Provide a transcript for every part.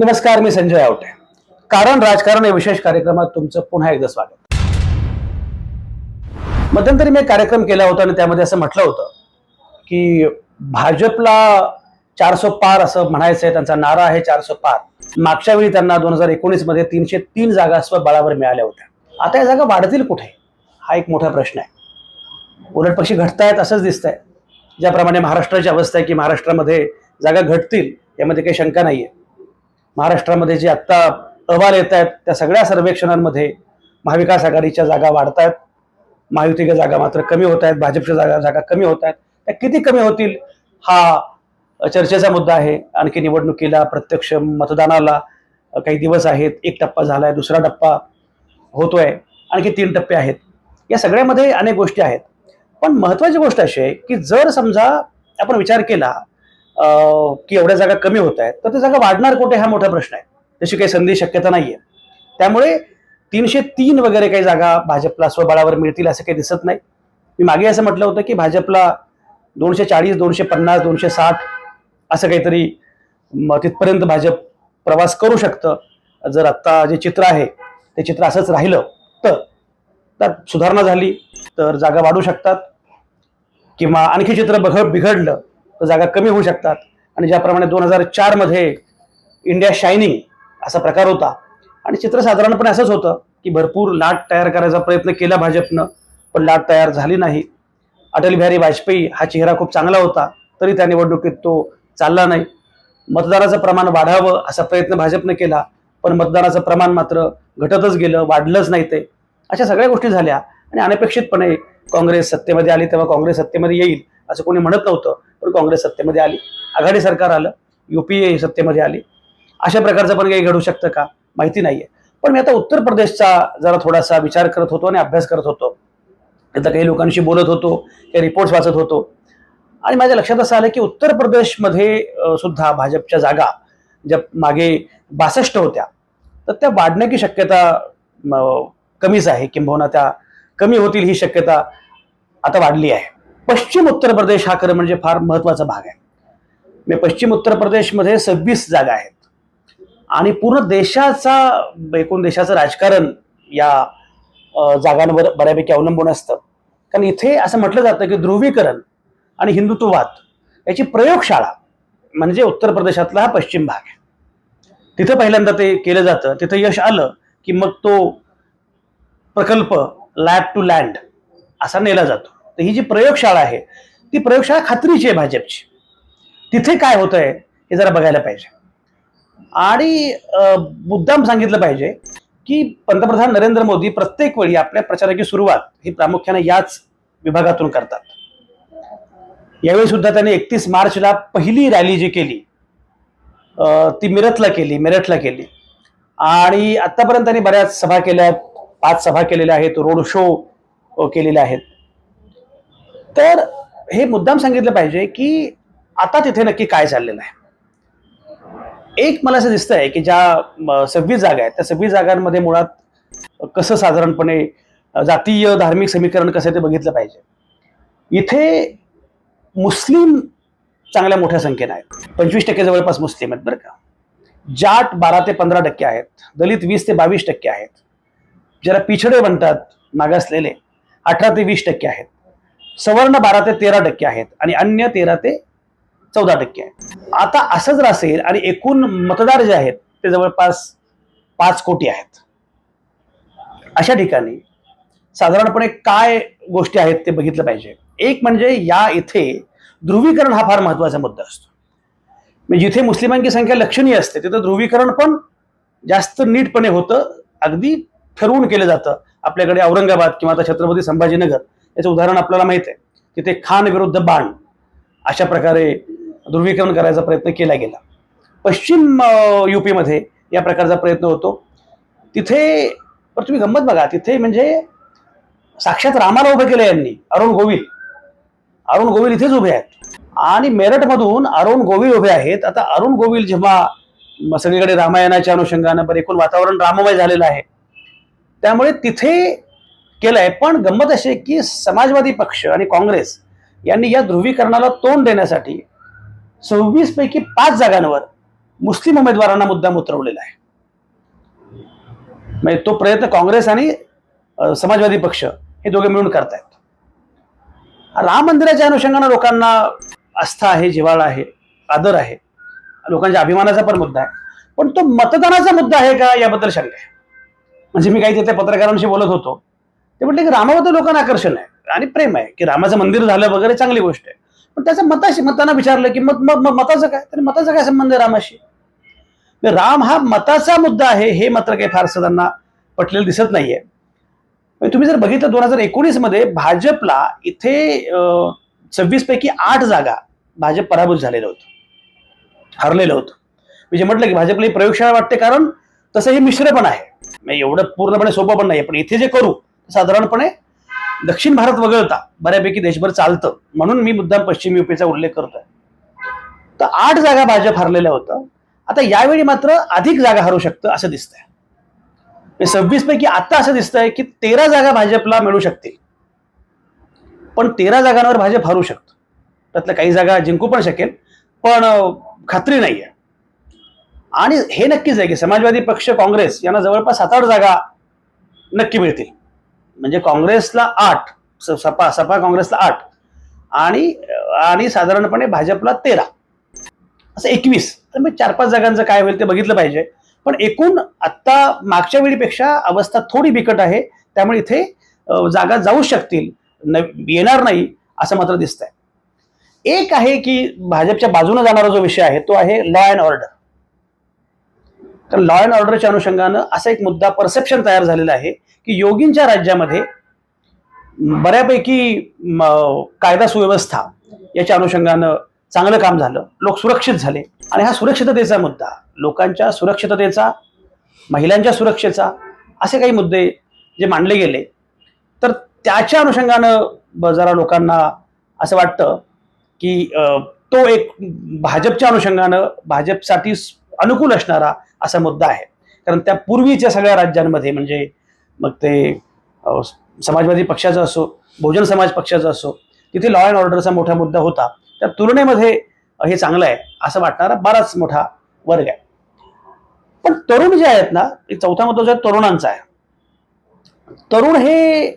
नमस्कार मी संजय आवटे. कारण राजकारण या विशेष कार्यक्रमात तुमचं पुन्हा एकदा स्वागत. मध्यंतरी मी एक कार्यक्रम केला होता आणि त्यामध्ये असं म्हटलं होतं की भाजपला चारसो पार असं म्हणायचं आहे त्यांचा नारा आहे चारसो पार. मागच्या वेळी त्यांना दोन हजार एकोणीसमध्ये तीनशे तीन जागा स्वबळावर मिळाल्या होत्या. आता या जागा वाढतील कुठे? हा एक मोठा प्रश्न आहे. उलट पक्षी घटतायत असंच दिसतंय. ज्याप्रमाणे महाराष्ट्राची अवस्था आहे की महाराष्ट्रामध्ये जागा घटतील यामध्ये काही शंका नाहीये. महाराष्ट्रामध्ये जे आत्ता अहवाल येत आहेत त्या सगळ्या सर्वेक्षणांमध्ये महाविकास आघाडीच्या जागा वाढत आहेत महायुतीच्या जागा मात्र कमी होत आहेत भाजपच्या जागा जागा कमी होत आहेत. त्या किती कमी होतील हा चर्चेचा मुद्दा आहे. आणखी निवडणुकीला प्रत्यक्ष मतदानाला काही दिवस आहेत. एक टप्पा झालाय दुसरा टप्पा होतोय. आणखी तीन टप्पे आहेत. या सगळ्यामध्ये अनेक गोष्टी आहेत. पण महत्वाची गोष्ट अशी आहे की जर समजा आपण विचार केला की एवढ्या जागा कमी होत आहेत तर त्या जागा वाढणार कुठे हा मोठा प्रश्न आहे. तशी काही संधी शक्यता नाहीये. त्यामुळे तीनशे तीन वगैरे काही जागा भाजपला स्वबळावर मिळतील असं काही दिसत नाही. मी मागे असं म्हटलं होतं की भाजपला दोनशे चाळीस दोनशे पन्नास दोनशे साठ असं काहीतरी तिथपर्यंत भाजप प्रवास करू शकतं. जर आत्ता जे चित्र आहे ते चित्र असंच राहिलं तर त्यात सुधारणा झाली तर जागा वाढू शकतात. किंवा आणखी चित्र बघ बिघडलं जागा कमी होऊ शकतात. आणि ज्याप्रमाणे दोन हजार चारमध्ये इंडिया शायनिंग असा प्रकार होता. आणि चित्र साधारणपणे असंच होतं की भरपूर लाट तयार करायचा प्रयत्न केला भाजपनं पण लाट तयार झाली नाही. अटल बिहारी वाजपेयी हा चेहरा खूप चांगला होता तरी त्या निवडणुकीत तो चालला नाही. मतदानाचं प्रमाण वाढावं असा प्रयत्न भाजपनं केला पण मतदानाचं प्रमाण मात्र घटतच गेलं वाढलंच नाही ते. अशा सगळ्या गोष्टी झाल्या. आणि अनपेक्षितपणे काँग्रेस सत्तेमध्ये आली तेव्हा काँग्रेस सत्तेमध्ये येईल असं कोणी म्हणत नव्हतं. पण काँग्रेस सत्तेमध्ये आली. आघाडी सरकार आलं. युपीए सत्तेमध्ये आली. अशा प्रकारचं पण काही घडू शकतं का? माहिती नाहीये. पण मी आता उत्तर प्रदेशचा जरा थोडासा विचार करत होतो आणि अभ्यास करत होतो. तिथं काही लोकांशी बोलत होतो काही रिपोर्ट्स वाचत होतो. आणि माझ्या लक्षात असं आलं की उत्तर प्रदेशमध्ये सुद्धा भाजपच्या जागा ज्या मागे बासष्ट होत्या तर त्या वाढण्याची शक्यता कमीच आहे. किंबहुना त्या कमी होतील ही शक्यता आता वाढली आहे. पश्चिम उत्तर प्रदेश हा खरं म्हणजे फार महत्त्वाचा भाग आहे. म्हणजे पश्चिम उत्तर प्रदेशमध्ये सव्वीस जागा आहेत. आणि पूर्ण देशाचा एकूण देशाचं राजकारण या जागांवर बऱ्यापैकी अवलंबून असतं. कारण इथे असं म्हटलं जातं की ध्रुवीकरण आणि हिंदुत्ववाद याची प्रयोगशाळा म्हणजे उत्तर प्रदेशातला हा पश्चिम भाग आहे. तिथं पहिल्यांदा ते केलं जातं. तिथं यश आलं की मग तो प्रकल्प लॅब टू लँड असा नेला जातो. तर ही जी प्रयोगशाळा आहे ती प्रयोगशाळा खात्रीची आहे भाजपची. तिथे काय होतंय हे जरा बघायला पाहिजे. आणि मुद्दाम सांगितलं पाहिजे की पंतप्रधान नरेंद्र मोदी प्रत्येक वेळी आपल्या प्रचाराची सुरुवात ही प्रामुख्याने याच विभागातून करतात. यावेळी सुद्धा त्यांनी एकतीस मार्चला पहिली रॅली जी केली ती मिरतला केली मेरठला केली. आणि आतापर्यंत त्यांनी बऱ्याच सभा केल्या आहेत पाच सभा केलेल्या आहेत रोड शो केलेले आहेत. तर हे मुद्दाम सांगितलं पाहिजे की आता तिथे नक्की काय चाललेलं आहे. एक मला असं दिसतंय की ज्या सव्वीस जागा आहेत त्या सव्वीस जागांमध्ये मुळात कसं साधारणपणे जातीय धार्मिक समीकरण कसं ते बघितलं पाहिजे. इथे मुस्लिम चांगल्या मोठ्या संख्येनं आहेत. पंचवीस टक्के जवळपास मुस्लिम आहेत बरं का. जाट बारा ते पंधरा टक्के आहेत. दलित वीस ते बावीस टक्के आहेत. ज्याला पिछडे म्हणतात मागासलेले अठरा ते वीस टक्के आहेत. सवर्ण बारा ते तेरा टक्के आहेत आणि अन्य तेरा ते चौदा टक्के आहेत. आता असं जर असेल आणि एकूण मतदार जे आहेत ते जवळपास पाच कोटी आहेत. अशा ठिकाणी साधारणपणे काय गोष्टी आहेत ते बघितलं पाहिजे. एक म्हणजे या इथे ध्रुवीकरण हा फार महत्त्वाचा मुद्दा असतो. म्हणजे जिथे मुस्लिमांची संख्या लक्षणीय असते तिथं ध्रुवीकरण पण जास्त नीटपणे होतं अगदी ठरवून केलं जातं. आपल्याकडे औरंगाबाद किंवा आता छत्रपती संभाजीनगर याचं उदाहरण आपल्याला माहीत आहे. तिथे खान विरुद्ध बाण अशा प्रकारे ध्रुवीकरण करायचा प्रयत्न केला गेला. पश्चिम युपीमध्ये या प्रकारचा प्रयत्न होतो. तिथे पण तुम्ही गंमत बघा तिथे म्हणजे साक्षात रामाला उभं केलं यांनी अरुण गोविल. अरुण गोविल इथेच उभे आहेत. आणि मेरठमधून अरुण गोविल उभे आहेत. आता अरुण गोविल जेव्हा सगळीकडे रामायणाच्या अनुषंगानं पण एकूण वातावरण राममय झालेलं आहे. त्यामुळे तिथे केलंय पण गंमत अशी आहे की समाजवादी पक्ष आणि काँग्रेस यांनी या ध्रुवीकरणाला तोंड देण्यासाठी सव्वीस पैकी पाच जागांवर मुस्लिम उमेदवारांना मुद्दाम उतरवलेला आहे. म्हणजे तो प्रयत्न काँग्रेस आणि समाजवादी पक्ष हे दोघे मिळून करतायत. राम मंदिराच्या अनुषंगानं लोकांना आस्था आहे जिव्हाळा आहे आदर आहे. लोकांच्या अभिमानाचा पण मुद्दा आहे. पण तो मतदानाचा मुद्दा आहे का याबद्दल शंका आहे. म्हणजे मी काही तिथे पत्रकारांशी बोलत होतो. ते म्हटले की रामाबद्दल लोकांना आकर्षण आहे आणि प्रेम आहे की रामाचं मंदिर झालं वगैरे चांगली गोष्ट आहे. पण त्याचं मताशी मतांना विचारलं की मत मग मताचं काय? तर मताचा काय संबंध आहे रामाशी? राम हा मताचा मुद्दा आहे हे मात्र काही फारसं त्यांना पटलेलं दिसत नाहीये. म्हणजे तुम्ही जर बघितलं दोन हजार एकोणीसमध्ये भाजपला इथे सव्वीस पैकी आठ जागा भाजप पराभूत झालेलं होतं. हरलेलं होतं. मी जे म्हटलं की भाजपला ही प्रयोगशाळा वाटते कारण तसं हे मिश्र पण आहे. म्हणजे एवढं पूर्णपणे सोपं पण नाही पण इथे जे करू साधारणपणे दक्षिण भारत वगळता बऱ्यापैकी देशभर चालतं. म्हणून मी मुद्दाम पश्चिम युपीचा उल्लेख करतोय. तर आठ जागा भाजप हरलेल्या होतं. आता यावेळी मात्र अधिक जागा हरू शकतं असं दिसतंय. म्हणजे सव्वीस पैकी आता असं दिसतंय की तेरा जागा भाजपला मिळू शकतील. पण तेरा जागांवर भाजप हरू शकतो. त्यातल्या काही जागा जिंकू पण शकेल पण खात्री नाही आहे आणि हे नक्कीच आहे की समाजवादी पक्ष काँग्रेस यांना जवळपास सात आठ जागा नक्की मिळतील. म्हणजे काँग्रेसला आठ स- सपा सपा काँग्रेसला आठ आणि आणि साधारणपणे भाजपला तेरा. असं एकवीस. तर मग चार पाच जागांचं काय होईल ते बघितलं पाहिजे. पण एकूण आत्ता मागच्या वेळीपेक्षा अवस्था थोडी बिकट आहे. त्यामुळे इथे जागा जाऊ शकतील. न येणार नाही असं मात्र दिसतंय. एक आहे की भाजपच्या बाजूने जाणारा जो विषय आहे तो आहे लॉ अँड ऑर्डर तर लॉ अँड ऑर्डरच्या अनुषंगानं असा एक मुद्दा परसेप्शन तयार झालेला आहे. की योगींच्या राज्यामध्ये बऱ्यापैकी म, कायदा सुव्यवस्था याच्या अनुषंगानं चांगलं काम झालं. लोक सुरक्षित झाले. आणि हा सुरक्षिततेचा मुद्दा लोकांच्या सुरक्षिततेचा महिलांच्या सुरक्षेचा असे काही मुद्दे जे मांडले गेले. तर त्याच्या अनुषंगानं ब- जरा लोकांना असं वाटतं की तो एक भाजपच्या अनुषंगानं भाजपसाठी अनुकूल असणारा असा मुद्दा आहे. कारण त्या पूर्वीच्या सगळ्या राज्यांमध्ये म्हणजे मग ते समाजवादी पक्षाचा असो बहुजन समाज पक्षाचा असो तिथे लॉ अँड ऑर्डरचा मोठा मुद्दा होता. त्या तुलनेमध्ये हे चांगलं आहे असं वाटणारा बराच मोठा वर्ग आहे. पण तरुण जे आहेत ना चौथा मुद्दा जो आहे तरुणांचा आहे. तरुण हे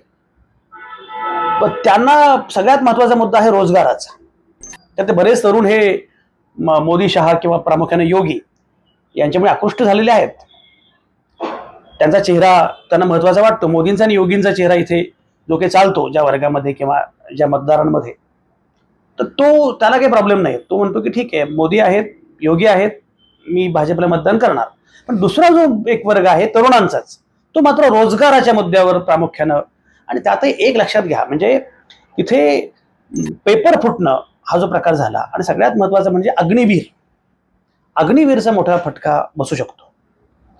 त्यांना सगळ्यात महत्त्वाचा मुद्दा आहे रोजगाराचा. त्यात बरेच तरुण हे मोदी शहा किंवा प्रामुख्याने योगी यांच्यामुळे आकृष्ट झालेले आहेत. त्यांचा चेहरा त्यांना महत्त्वाचा वाटतो. मोदींचा आणि योगींचा चेहरा इथे जो काही चालतो ज्या वर्गामध्ये किंवा ज्या मतदारांमध्ये. तर तो त्याला काही प्रॉब्लेम नाही. तो म्हणतो की ठीक आहे मोदी आहेत योगी आहेत मी भाजपला मतदान करणार. पण दुसरा जो एक वर्ग आहे तरुणांचाच तो मात्र रोजगाराच्या मुद्द्यावर प्रामुख्यानं आणि त्यातही एक लक्षात घ्या. म्हणजे तिथे पेपर फुटणं हा जो प्रकार झाला आणि सगळ्यात महत्त्वाचा म्हणजे अग्निवीर. अग्निवीरचा मोठा फटका बसू शकतो.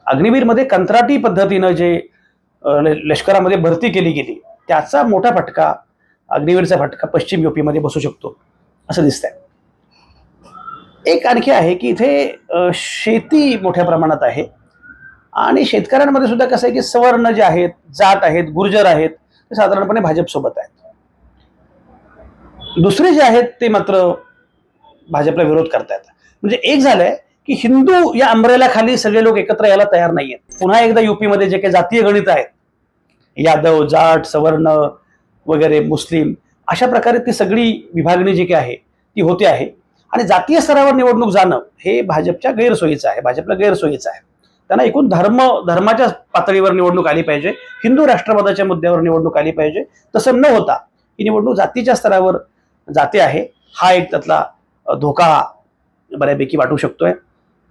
अग्निवीरमध्ये कंत्राटी पद्धतीनं जे लष्करामध्ये भरती केली गेली त्याचा मोठा फटका अग्निवीरचा फटका पश्चिम युपीमध्ये बसू शकतो असं दिसतंय. एक आणखी आहे की इथे शेती मोठ्या प्रमाणात आहे. आणि शेतकऱ्यांमध्ये सुद्धा कसं आहे की सवर्ण जे आहेत जात आहेत गुर्जर आहेत ते साधारणपणे भाजपसोबत आहेत. दुसरे जे आहेत ते मात्र भाजपला विरोध करतायत. म्हणजे एक झालंय की हिंदू या अंब्रेलाखाली सगळे लोक एकत्र यायला तयार नाही आहेत पुन्हा एकदा युपीमध्ये जे काही जातीय गणित आहेत यादव जाट सवर्ण वगैरे मुस्लिम अशा प्रकारे ती सगळी विभागणी जी काही आहे ती होते आहे. आणि जातीय स्तरावर निवडणूक जाणं हे भाजपच्या गैरसोयीचं आहे भाजपला गैरसोयीचं आहे. त्यांना एकूण धर्म धर्माच्या पातळीवर निवडणूक आली पाहिजे हिंदू राष्ट्रवादाच्या मुद्द्यावर निवडणूक आली पाहिजे तसं न होता ही निवडणूक जातीच्या स्तरावर जाते आहे. हा एक त्यातला धोका बऱ्यापैकी वाटू शकतोय.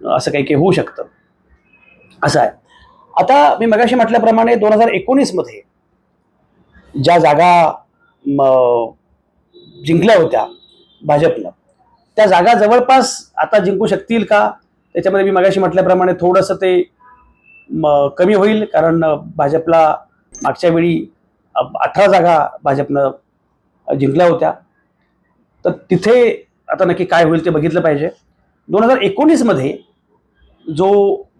असं काही काही होऊ शकतं. असं आहे. आता मी मगाशी म्हटल्याप्रमाणे दोन हजार एकोणीसमध्ये ज्या जागा जिंकल्या होत्या भाजपनं त्या जागा जवळपास आता जिंकू शकतील का? त्याच्यामध्ये मी मगाशी म्हटल्याप्रमाणे थोडंसं ते कमी होईल कारण भाजपला मागच्या वेळी अठरा जागा भाजपनं जिंकल्या होत्या. तर तिथे आता नक्की काय होईल ते बघितलं पाहिजे. दोन हजार एकोणीसमध्ये जो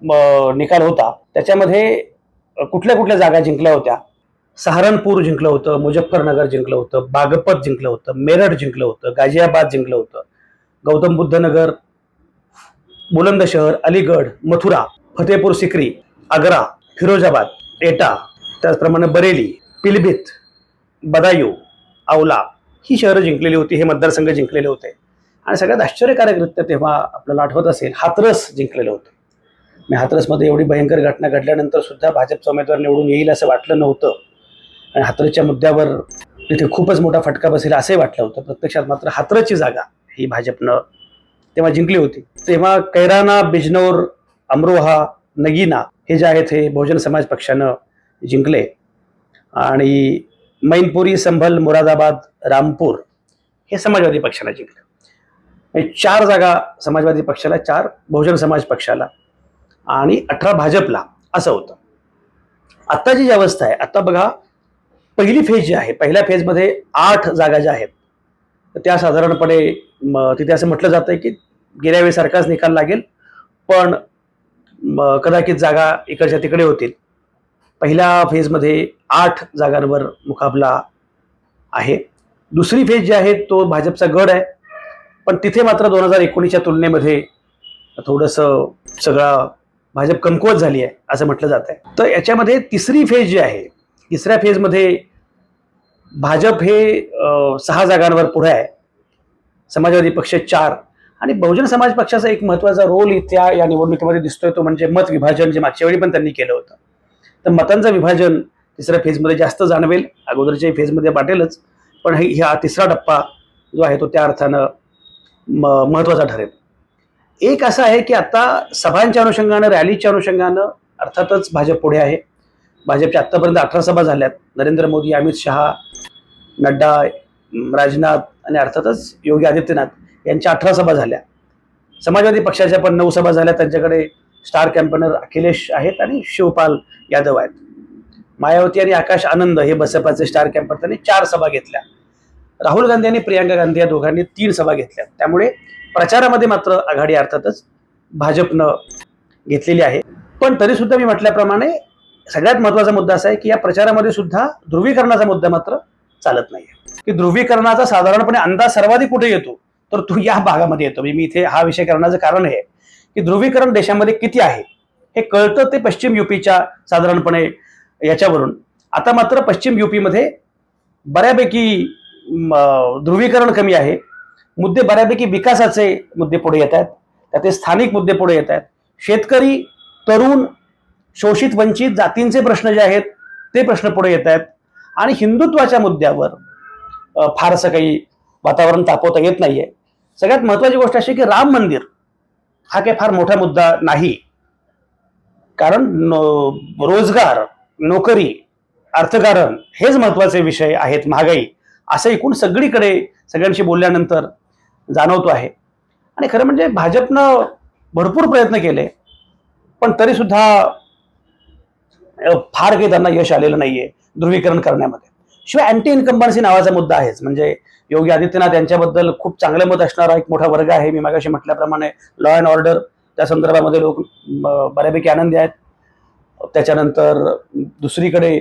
म, निकाल होता त्याच्यामध्ये कुठल्या कुठल्या जागा जिंकल्या होत्या? सहारनपूर जिंकलं होतं मुजफ्फरनगर जिंकलं होतं बागपत जिंकलं होतं मेरठ जिंकलं होतं गाझियाबाद जिंकलं होतं गौतम बुद्ध नगर बुलंदशहर अलीगड मथुरा फतेहपूर सिक्री आग्रा फिरोजाबाद एटा त्याचप्रमाणे बरेली पिलभित बदायूं औला ही शहरं जिंकलेली होती हे मतदारसंघ जिंकलेले होते. आणि सगळ्यात आश्चर्यकारकरित्या तेव्हा आपल्याला आठवत असेल हातरस जिंकलेलं होतं. मी हातरसमध्ये एवढी भयंकर घटना घडल्यानंतर सुद्धा भाजपचा उमेदवार निवडून येईल असं वाटलं नव्हतं. आणि हातरसच्या मुद्द्यावर तिथे खूपच मोठा फटका बसेल असंही वाटलं होतं. प्रत्यक्षात मात्र हातरसची जागा ही भाजपनं तेव्हा जिंकली होती. तेव्हा कैराना बिजनौर अमरोहा नगीना हे जे आहेत हे बहुजन समाज पक्षानं जिंकले. आणि मैनपुरी संभल मुरादाबाद रामपूर हे समाजवादी पक्षाला जिंकलं. म्हणजे चार जागा समाजवादी पक्षाला चार बहुजन समाज पक्षाला. आणि अठरा भाजपला असं होतं. आत्ताची जी अवस्था आहे आता बघा पहिली फेज जी आहे पहिल्या फेजमध्ये आठ जागा ज्या आहेत तर त्या साधारणपणे तिथे असं म्हटलं जातं की गेल्या वेळेसारखाच निकाल लागेल पण कदाचित जागा इकडच्या तिकडे होतील. पहिल्या फेजमध्ये आठ जागांवर मुकाबला आहे. दुसरी फेज जी आहे तो भाजपचा गड आहे. पण तिथे मात्र दोन हजार एकोणीसच्या तुलनेमध्ये थोडंसं सगळा भाजप कमकुवत झाली आहे असं म्हटलं जात आहे. तर याच्यामध्ये तिसरी फेज जी आहे तिसऱ्या फेजमध्ये भाजप हे सहा जागांवर पुढे आहे. समाजवादी पक्ष चार आणि बहुजन समाज पक्षाचा एक महत्त्वाचा रोल इथल्या या निवडणुकीमध्ये दिसतोय तो म्हणजे मत विभाजन जे मागच्या वेळी पण त्यांनी केलं होतं. तर मतांचं विभाजन तिसऱ्या फेजमध्ये जास्त जाणवेल अगोदरच्या फेजमध्ये वाटेलच पण हे ह्या तिसरा टप्पा जो आहे तो त्या अर्थानं म महत्त्वाचा ठरेल. एक असं आहे की आता सभांच्या अनुषंगानं रॅलीच्या अनुषंगानं अर्थातच भाजप पुढे आहे. भाजपच्या आत्तापर्यंत अठरा सभा झाल्यात. नरेंद्र मोदी अमित शहा नड्डा राजनाथ आणि अर्थातच योगी आदित्यनाथ यांच्या अठरा सभा झाल्या. समाजवादी पक्षाच्या पण नऊ सभा झाल्या. त्यांच्याकडे स्टार कॅम्पेनर अखिलेश आहेत आणि शिवपाल यादव आहेत. मायावती आणि आकाश आनंद हे बसपाचे स्टार कॅम्पर त्यांनी चार सभा घेतल्या. राहुल गांधी आणि प्रियांका गांधी या दोघांनी तीन सभा घेतल्या. त्यामुळे प्रचारामध्ये मात्र आघाडी अर्थातच भाजपनं घेतलेली आहे. पण तरी सुद्धा मी म्हटल्याप्रमाणे सगळ्यात महत्त्वाचा मुद्दा असा आहे की या प्रचारामध्ये सुद्धा ध्रुवीकरणाचा मुद्दा मात्र चालत नाही की ध्रुवीकरणाचा साधारणपणे अंदाज सर्वाधिक कुठे येतो तर तो या भागामध्ये येतो. म्हणजे मी इथे हा विषय करण्याचं कारण हे आहे की ध्रुवीकरण देशामध्ये किती आहे हे कळतं ते पश्चिम युपीच्या साधारणपणे याच्यावरून. आता मात्र पश्चिम युपीमध्ये बऱ्यापैकी ध्रुवीकरण कमी आहे. मुद्दे बऱ्यापैकी विकासाचे मुद्दे पुढे येत आहेत. त्याचे स्थानिक मुद्दे पुढे येत आहेत. शेतकरी तरुण शोषित वंचित जातींचे प्रश्न जे आहेत ते प्रश्न पुढे येत आहेत. आणि हिंदुत्वाच्या मुद्द्यावर फारसं काही वातावरण तापवता येत नाहीये. सगळ्यात महत्वाची गोष्ट अशी की राम मंदिर हा काही फार मोठा मुद्दा नाही. कारण नो- रोजगार नोकरी अर्थकारण हेच महत्त्वाचे विषय आहेत महागाई. असं एकूण सगळीकडे सगळ्यांशी बोलल्यानंतर जाणवतो आहे. आणि खरं म्हणजे भाजपनं भरपूर प्रयत्न केले पण तरी सुद्धा फार काही त्यांना यश आलेलं नाहीये ध्रुवीकरण करण्यामध्ये. शिवाय अँटी इन्कम्बन्सी नावाचा मुद्दा आहेच. म्हणजे योगी आदित्यनाथ यांच्याबद्दल खूप चांगलं मत असणारा एक मोठा वर्ग आहे. मी मागाशी म्हटल्याप्रमाणे लॉ अँड ऑर्डर त्या संदर्भामध्ये लोक बऱ्यापैकी आनंदी आहेत. त्याच्यानंतर दुसरीकडे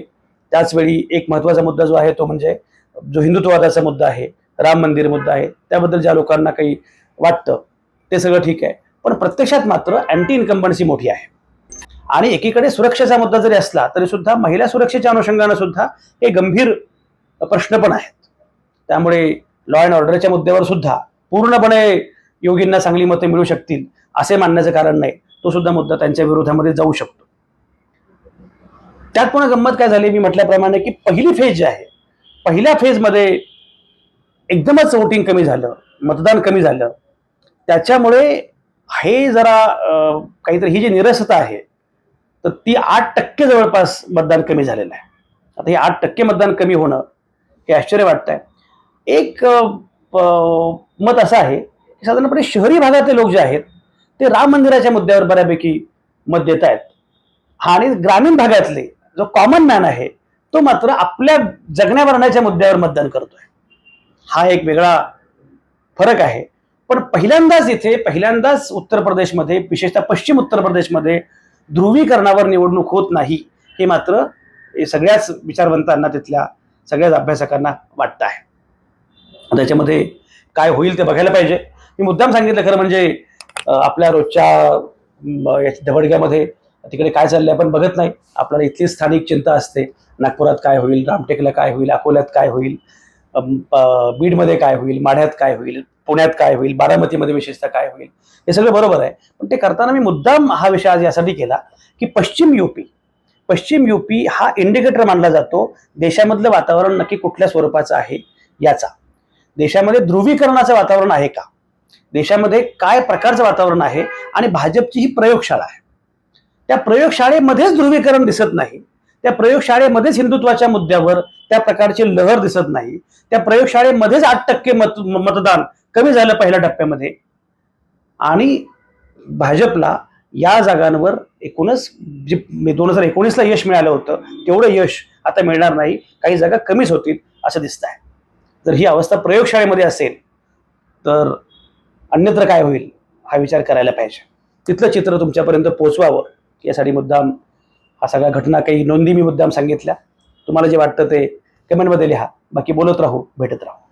त्याचवेळी एक महत्त्वाचा मुद्दा जो आहे तो म्हणजे जो हिंदुत्ववादाचा मुद्दा आहे. राम मंदिर मुद्दा आहे. त्याबद्दल ज्या लोकांना काही वाटतं ते सगळं ठीक आहे. पण प्रत्यक्षात मात्र अँटी इन्कम्बन्सी मोठी आहे. आणि एकीकडे सुरक्षेचा मुद्दा जरी असला तरी सुद्धा महिला सुरक्षेच्या अनुषंगानं सुद्धा हे गंभीर प्रश्न पण आहेत. त्यामुळे लॉ अँड ऑर्डरच्या मुद्द्यावर सुद्धा पूर्णपणे योगींना चांगली मतं मिळू शकतील असे मानण्याचं कारण नाही. तो सुद्धा मुद्दा त्यांच्या विरोधामध्ये जाऊ शकतो. त्यात पुन्हा गंमत काय झाली? मी म्हटल्याप्रमाणे की पहिली फेज जी आहे पहिल्या फेजमध्ये एकदमच वोटिंग कमी झालं मतदान कमी झालं. त्याच्यामुळे हे जरा काहीतरी ही जी निरसता आहे तर ती आठ टक्के जवळपास मतदान कमी झालेलं आहे. आता हे आठ टक्के मतदान कमी होणं हे आश्चर्य वाटतंय. एक मत असं आहे की साधारणपणे शहरी भागातले लोक जे आहेत ते राम मंदिराच्या मुद्द्यावर बऱ्यापैकी मत देत आहेत. आणि ग्रामीण भागातले जो कॉमन मॅन आहे तो मात्र आपल्या जगण्या मरण्याच्या मुद्द्यावर मतदान करतोय. हा एक वेगळा फरक आहे. पण पहिल्यांदाच इथे पहिल्यांदाच उत्तर प्रदेशमध्ये विशेषतः पश्चिम उत्तर प्रदेशमध्ये ध्रुवीकरणावर निवडणूक होत नाही हे मात्र सगळ्याच विचारवंतांना तिथल्या सगळ्याच अभ्यासकांना वाटतं आहे. त्याच्यामध्ये काय होईल ते बघायला पाहिजे. मी मुद्दाम सांगितलं खरं म्हणजे आपल्या रोजच्या म, याच्या तिकडे काय चाललंय आपण बघत नाही. आपल्याला इथली स्थानिक चिंता असते. नागपुरात काय होईल रामटेकला काय होईल अकोल्यात काय होईल बीडमध्ये काय होईल माढ्यात काय होईल पुण्यात काय होईल बारामतीमध्ये विशेषतः काय होईल हे सगळं बरोबर आहे. पण ते करताना मी मुद्दाम हा विषय आज यासाठी केला की पश्चिम युपी पश्चिम युपी हा इंडिकेटर मानला जातो. देशामधलं वातावरण नक्की कुठल्या स्वरूपाचं आहे याचा. देशामध्ये ध्रुवीकरणाचं वातावरण आहे का? देशामध्ये काय प्रकारचं वातावरण आहे? आणि भाजपची ही प्रयोगशाळा आहे. त्या प्रयोगशाळेमध्येच ध्रुवीकरण दिसत नाही. त्या प्रयोगशाळेमध्येच हिंदुत्वाच्या मुद्द्यावर त्या प्रकारची लहर दिसत नाही. त्या प्रयोगशाळेमध्येच आठ टक्के मत मतदान कमी झालं पहिल्या टप्प्यामध्ये. आणि भाजपला या जागांवर एकूणच जे दोन हजार एकोणीसला यश मिळालं होतं तेवढं यश आता मिळणार नाही. काही जागा कमीच होतील असं दिसत आहे जर ही अवस्था प्रयोगशाळेमध्ये असेल तर अन्यत्र काय होईल हा विचार करायला पाहिजे. तिथलं चित्र तुमच्यापर्यंत पोहोचवावं यासाठी मुद्दाम हा सगळ्या घटना काही नोंदी मी मुद्दाम सांगितल्या. तुम्हाला जे वाटतं ते कमेंटमध्ये लिहा. बाकी बोलत राहू भेटत राहू.